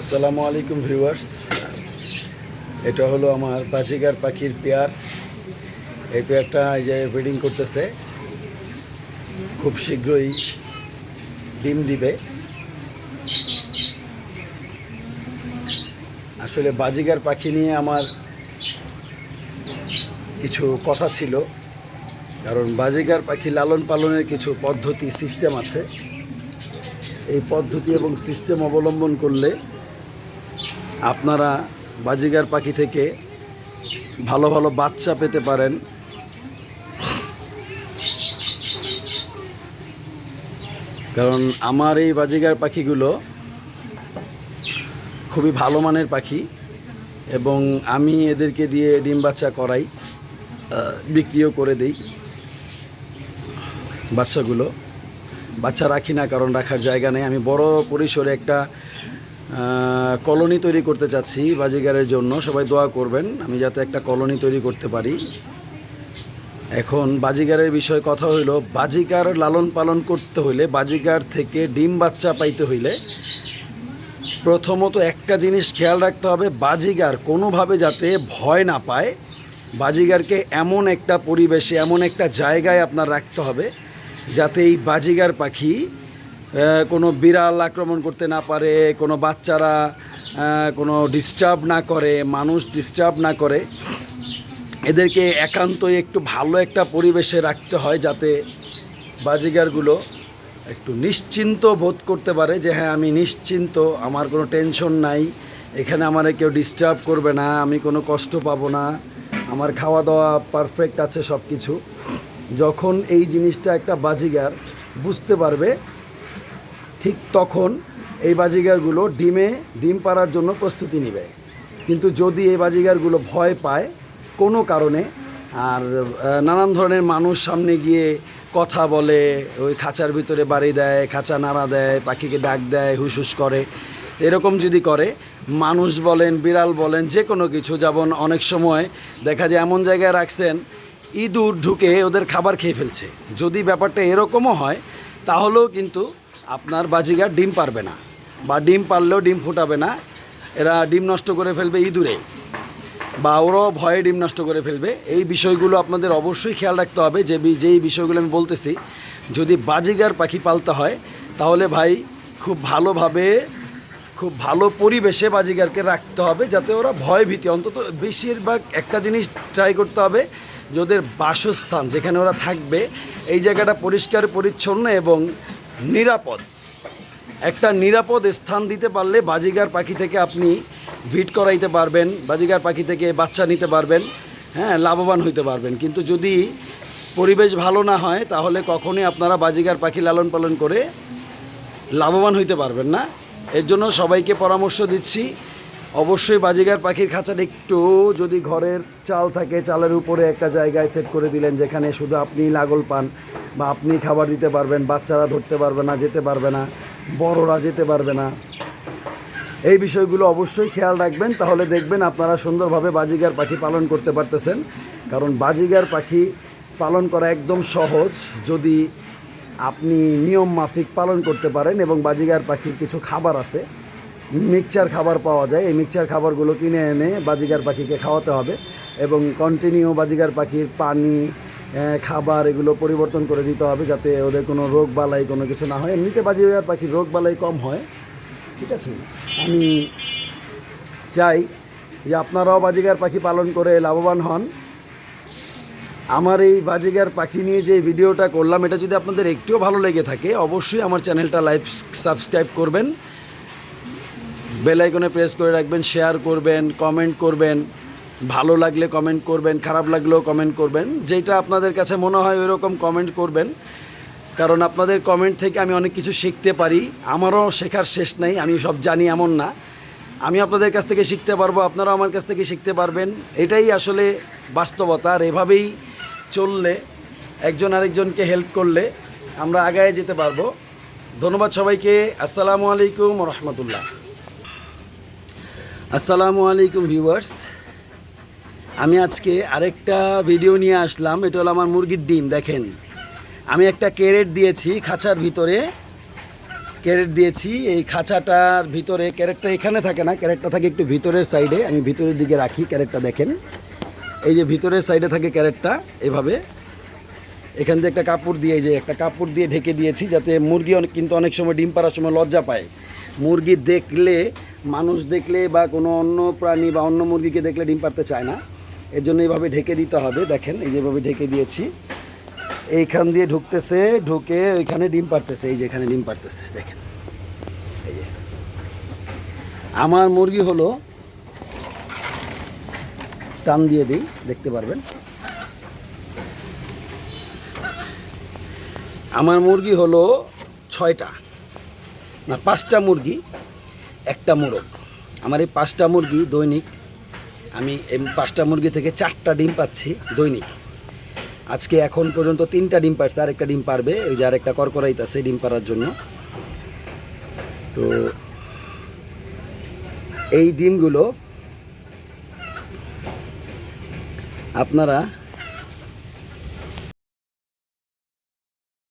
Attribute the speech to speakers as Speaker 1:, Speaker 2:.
Speaker 1: আসসালামু আলাইকুম ভিউয়ার্স। এটা হলো আমার বাজিগার পাখির পেয়ার। এই পেয়ারটা এই যে ব্রিডিং করতেছে। খুব শীঘ্রই ডিম দিবে। আসলে বাজিগার পাখি নিয়ে আমার কিছু কথা ছিল। কারণ বাজিগার পাখি লালন পালনের কিছু পদ্ধতি সিস্টেম আছে। এই পদ্ধতি এবং সিস্টেম অবলম্বন করলে আপনারা বাজিগার পাখি থেকে ভালো ভালো বাচ্চা পেতে পারেন। কারণ আমার এই বাজিগার পাখিগুলো খুবই ভালো মানের পাখি এবং আমি এদেরকে দিয়ে ডিম বাচ্চা করাই বিক্রিও করে দিই বাচ্চাগুলো। বাচ্চা রাখি না, কারণ রাখার জায়গা নেই। আমি বড় পরিসরে একটা কলোনি তৈরি করতে চাচ্ছি বাজিগারের জন্য। সবাই দোয়া করবেন, আমি যাতে একটা কলোনি তৈরি করতে পারি। এখন বাজিগারের বিষয়ে কথা হইল, বাজিগার লালন পালন করতে হইলে, বাজিগার থেকে ডিম বাচ্চা পাইতে হইলে প্রথমত একটা জিনিস খেয়াল রাখতে হবে, বাজিগার কোনোভাবে যাতে ভয় না পায়। বাজিগারকে এমন একটা পরিবেশে, এমন একটা জায়গায় আপনার রাখতে হবে যাতে এই বাজিগার পাখি কোনো বিড়াল আক্রমণ করতে না পারে, কোনো বাচ্চারা কোনো ডিস্টার্ব না করে, মানুষ ডিস্টার্ব না করে, এদেরকে একান্তই একটু ভালো একটা পরিবেশে রাখতে হয় যাতে বাজিগারগুলো একটু নিশ্চিন্ত বোধ করতে পারে যে হ্যাঁ আমি নিশ্চিন্ত, আমার কোনো টেনশন নাই, এখানে আমার কেউ ডিস্টার্ব করবে না, আমি কোনো কষ্ট পাবো না, আমার খাওয়া দাওয়া পারফেক্ট আছে সব কিছু যখন এই জিনিসটা একটা বাজিগার বুঝতে পারবে, ঠিক তখন এই বাজিগারগুলো ডিমে, ডিম পাড়ার জন্য প্রস্তুতি নেবে। কিন্তু যদি এই বাজিগারগুলো ভয় পায় কোনো কারণে, আর নানান ধরনের মানুষ সামনে গিয়ে কথা বলে, ওই খাঁচার ভিতরে বাড়ি দেয়, খাঁচা নাড়া দেয়, পাখিকে ডাক দেয় হুস হুস করে, এরকম যদি করে, মানুষ বলেন, বিড়াল বলেন, যে কোনো কিছু, যেমন অনেক সময় দেখা যায় এমন জায়গায় রাখছেন ইঁদুর ঢুকে ওদের খাবার খেয়ে ফেলছে। যদি ব্যাপারটা এরকমও হয়, তাহলেও কিন্তু আপনার বাজিগার ডিম পারবে না বা ডিম পারলেও ডিম ফোটাবে না। এরা ডিম নষ্ট করে ফেলবে ইঁদুরে বা ওরাও ভয়ে ডিম নষ্ট করে ফেলবে। এই বিষয়গুলো আপনাদের অবশ্যই খেয়াল রাখতে হবে। যে যেই বিষয়গুলো আমি বলতেছি, যদি বাজিগার পাখি পালতে হয়, তাহলে ভাই খুব ভালোভাবে, খুব ভালো পরিবেশে বাজিগারকে রাখতে হবে, যাতে ওরা ভয় ভীতি, অন্তত বেশিরভাগ একটা জিনিস ট্রাই করতে হবে। যে ওদের বাসস্থান যেখানে ওরা থাকবে, এই জায়গাটা পরিষ্কার, পরিচ্ছন্ন এবং নিরাপদ। একটা নিরাপদ স্থান দিতে পারলে বাজিগার পাখি থেকে আপনি ভিট করাইতে পারবেন, বাজিগার পাখি থেকে বাচ্চা নিতে পারবেন হ্যাঁ লাভবান হইতে পারবেন। কিন্তু যদি পরিবেশ ভালো না হয়, তাহলে কখনোই আপনারা বাজিগার পাখি লালন পালন করে লাভবান হইতে পারবেন না। এর জন্য সবাইকে পরামর্শ দিচ্ছি অবশ্যই বাজিগার পাখির খাঁচাটা একটু যদি ঘরের চাল থাকে, চালের উপরে একটা জায়গায় সেট করে দিলেন যেখানে শুধু আপনি লাগল পান বা আপনি খাবার দিতে পারবেন, বাচ্চারা ধরতে পারবে না, যেতে পারবে না, বড়রা যেতে পারবে না। এই বিষয়গুলো অবশ্যই খেয়াল রাখবেন, তাহলে দেখবেন আপনারা সুন্দরভাবে বাজিগার পাখি পালন করতে পারতেছেন। কারণ বাজিগার পাখি পালন করা একদম সহজ। যদি আপনি নিয়ম মাফিক পালন করতে পারেন এবং বাজিগার পাখির কিছু খাবার আছে মিক্সচার খাবার পাওয়া যায়। এই মিক্সচার খাবারগুলো কিনে এনে বাজিগার পাখিকে খাওয়াতে হবে এবং কন্টিনিউ বাজিগার পাখির পানি খাবার এগুলো পরিবর্তন করে দিতে হবে যাতে ওদের কোনো রোগ বালাই কোনো কিছু না হয়। এমনিতে বাজিগার পাখির রোগ বালাই কম হয়। ঠিক আছে? আমি চাই যে আপনারাও বাজিগার পাখি পালন করে লাভবান হন। আমার এই বাজিগার পাখি নিয়ে যে ভিডিওটা করলাম, এটা যদি আপনাদের একটুও ভালো লেগে থাকে, অবশ্যই আমার চ্যানেলটা লাইভ সাবস্ক্রাইব করবেন। বেল আইকনে প্রেস করে রাখবেন শেয়ার করবেন কমেন্ট করবেন, ভালো লাগলে কমেন্ট করবেন, খারাপ লাগলেও কমেন্ট করবেন। যেটা আপনাদের কাছে মনে হয় ওই রকম কমেন্ট করবেন, কারণ আপনাদের কমেন্ট থেকে আমি অনেক কিছু শিখতে পারি। আমারও শেখার শেষ নাই, আমি সব জানি এমন না। আমি আপনাদের কাছ থেকে শিখতে পারব আপনারাও আমার কাছ থেকে শিখতে পারবেন। এটাই আসলে বাস্তবতা, আর এভাবেই চললে একজন আরেকজনকে হেল্প করলে আমরা আগায় যেতে পারব। ধন্যবাদ সবাইকে, আসসালামু আলাইকুম রহমতুল্লাহ। আসসালামু আলাইকুম ভিউয়ার্স। আমি আজকে আরেকটা ভিডিও নিয়ে আসলাম, এটা হলো আমার মুরগির ডিম, দেখেন। আমি একটা ক্যারেট দিয়েছি খাঁচার ভিতরে। ক্যারেট দিয়েছি, এই খাঁচাটার ভিতরে, ক্যারেটটা এখানে থাকে না, ক্যারেটটা থাকে একটু ভিতরের সাইডে, আমি ভিতরের দিকে রাখি ক্যারেটটা, দেখেন। এই যে ভিতরের সাইডে থাকে ক্যারেটটা, এভাবে। এখান দিয়ে একটা কাপড় দিয়ে যে একটা কাপড় দিয়ে ঢেকে দিয়েছি, যাতে মুরগি কিন্তু অনেক সময় ডিম পাড়ার সময় লজ্জা পায়। মুরগি দেখলে মানুষ দেখলে বা কোনো অন্য প্রাণী বা অন্য মুরগিকে দেখলে ডিম পারতে চায় না। এর জন্য এইভাবে ঢেকে দিতে হবে, দেখেন, এই যেভাবে ঢেকে দিয়েছি। এইখান দিয়ে ঢুকতেছে, ঢুকে ওইখানে ডিম পারতেছে এই যে এখানে ডিম পারতেছে দেখেন। এই যে। আমার মুরগি হলো, টান দিয়ে দিই, দেখতে পারবেন। আমার মুরগি হলো ছয়টা, না, পাঁচটা মুরগি। একটা মোরগ। আমার এই পাঁচটা মুরগি দৈনিক, আমি এই পাঁচটা মুরগি থেকে চারটা ডিম পাচ্ছি দৈনিক। আজকে এখন পর্যন্ত তিনটা ডিম পাচ্ছে আর একটা ডিম পারবে ওই যে আর একটা করকরাইত আছে ডিম পারার জন্য। তো এই ডিমগুলো আপনারা